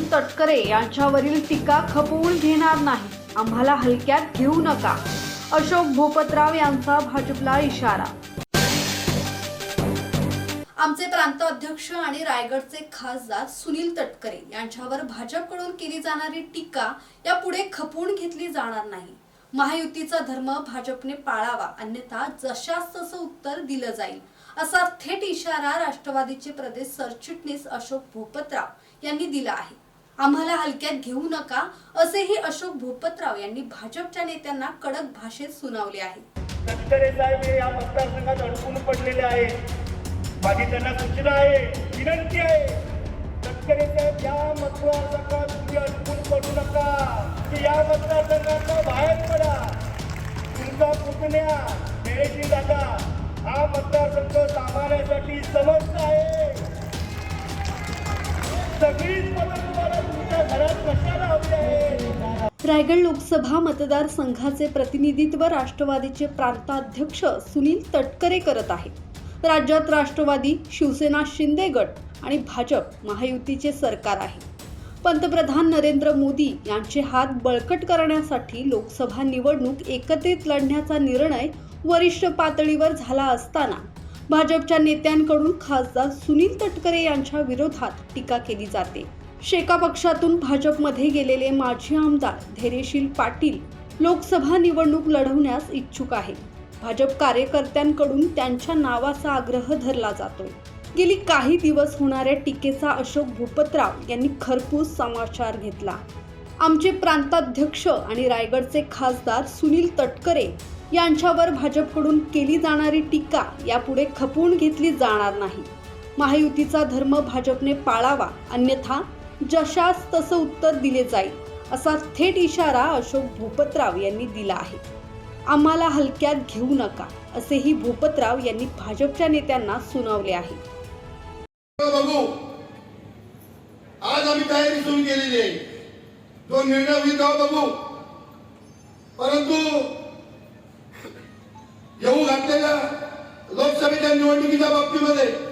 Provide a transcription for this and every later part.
खासदार तटकरे यांच्यावरील टीका खपवून घेणार नाही. आम्हाला हलक्यात घेऊ नका. अशोक भूपतराव यांचा भाजपला इशारा. आमचे प्रांत अध्यक्ष आणि रायगडचे खासदार सुनील तटकरे यांच्यावर भाजपकडून केली जाणारी टीका यापुढे खपवून घेतली जाणार नाही. महायुतीचा धर्म भाजपने पाळावा अन्यथा जशास तसं उत्तर दिलं जाईल असा थेट इशारा राष्ट्रवादीचे प्रदेश सरचिटणीस अशोक भूपतराव यांनी दिला आहे. आम्हाला हलक्यात घेऊ नका असेही अशोक भूपतराव यांनी भाजपच्या नेत्यांना कडक भाषेत सुनावले आहे. तटकरे साहेब हे या मतदारसंघात अडकून पडलेले आहेत. माझी त्यांना सूचना आहे विनंती आहे. तटकरे साहेब या मतदारसंघात तुम्ही अडकून पडू नका. की या मतदारसंघात बाहेर पडा. तुमचा पुतण्या मेळेची दादा हा मतदारसंघ सांभाळण्यासाठी समर्थ आहे. सगळीच मदत रायगड लोकसभा मतदारसंघाचे प्रतिनिधित्व राष्ट्रवादीचे प्रांताध्यक्ष सुनील तटकरे करत आहेत. राज्यात राष्ट्रवादी शिवसेना शिंदे गट आणि भाजप महायुतीचे सरकार आहे. पंतप्रधान नरेंद्र मोदी यांचे हात बळकट करण्यासाठी लोकसभा निवडणूक एकत्रित लढण्याचा निर्णय वरिष्ठ पातळीवर झाला असताना भाजपच्या नेत्यांकडून खासदार सुनील तटकरे यांच्या विरोधात टीका केली जाते. शेका पक्षातून भाजपमध्ये गेलेले माजी आमदार धैर्यशील पाटील लोकसभा निवडणूक लढवण्यास इच्छुक आहे. भाजप कार्यकर्त्यांकडून त्यांच्या नावाचा आग्रह धरला जातोय. गेली काही दिवस होणाऱ्या टीकेचा अशोक भूपतराव यांनी खरपूस समाचार घेतला. आमचे प्रांताध्यक्ष आणि रायगडचे खासदार सुनील तटकरे यांच्यावर भाजपकडून केली जाणारी टीका यापुढे खपवून घेतली जाणार नाही. महायुतीचा धर्म भाजपने पाळावा अन्यथा जशास तसं उत्तर दिले जाईल असा थेट इशारा अशोक भूपतराव यांनी दिला आहे. आम्हाला हलक्यात घेऊ नका असेही भूपतराव यांनी भाजपच्या नेत्यांना सुनावले आहे. आज आम्ही तयारी सुरू केलेली आहे. जो निर्णय होईल तेव्हा बघू. परंतु येऊ घातलेल्या लोकसभेच्या निवडणुकीच्या बाबतीमध्ये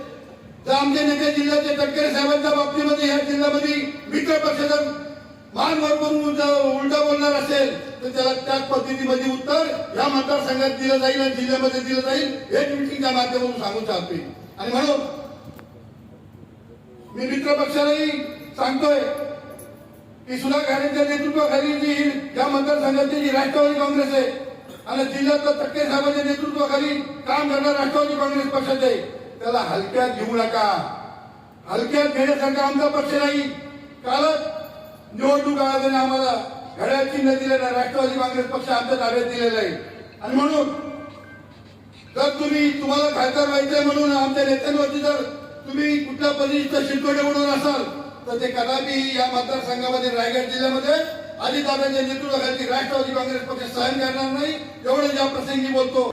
तर आमचे नेते जिल्ह्याचे तटकरे साहेबांच्या बाबतीमध्ये या जिल्ह्यामध्ये मित्र पक्षाचा मान वरवरून उलटा बोलणार असेल तर त्याला त्याच पद्धतीमध्ये उत्तर या मतदारसंघात दिलं जाईल आणि जिल्ह्यामध्ये दिलं जाईल हे मिटिंगच्या माध्यमातून सांगू चालतोय आणि म्हणून मी मित्र पक्षालाही सांगतोय की सुधा घाणेच्या नेतृत्वाखाली जी या मतदारसंघाची जी राष्ट्रवादी काँग्रेस आहे आणि जिल्ह्यातल्या तक्के साहेबांच्या नेतृत्वाखाली काम करणार राष्ट्रवादी काँग्रेस पक्षाचे त्याला हलक्यात घेऊ नका. हलक्यात घेण्यासारखा आमचा पक्ष नाही. कालच निवडणूक आयोगाने आम्हाला घड्याळ चिन्ह दिलेलं आहे. राष्ट्रवादी काँग्रेस पक्ष आमच्या ताब्यात दिलेला आहे. आणि म्हणून जर तुम्ही तुम्हाला खासदार व्हायचंय म्हणून आमच्या नेत्यांवरती जर तुम्ही कुठल्या पद्धतीचं शिरकोडे म्हणून असाल तर ते कदापि या मतदारसंघामध्ये रायगड जिल्ह्यामध्ये अजितदादांच्या नेतृत्वाखाली राष्ट्रवादी काँग्रेस पक्ष सहन करणार नाही. एवढं ज्या प्रसंगी बोलतो.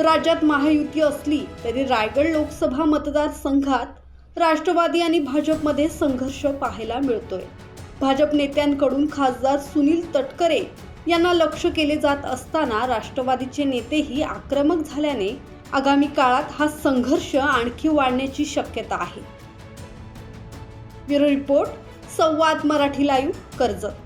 राज्यात महायुती असली तरी रायगड लोकसभा मतदारसंघात राष्ट्रवादी आणि भाजपमध्ये संघर्ष पाहायला मिळतोय. भाजप नेत्यांकडून खासदार सुनील तटकरे यांना लक्ष केले जात असताना राष्ट्रवादीचे नेतेही आक्रमक झाल्याने आगामी काळात हा संघर्ष आणखी वाढण्याची शक्यता आहे. Bureau report Samvad Marathi live Karjat.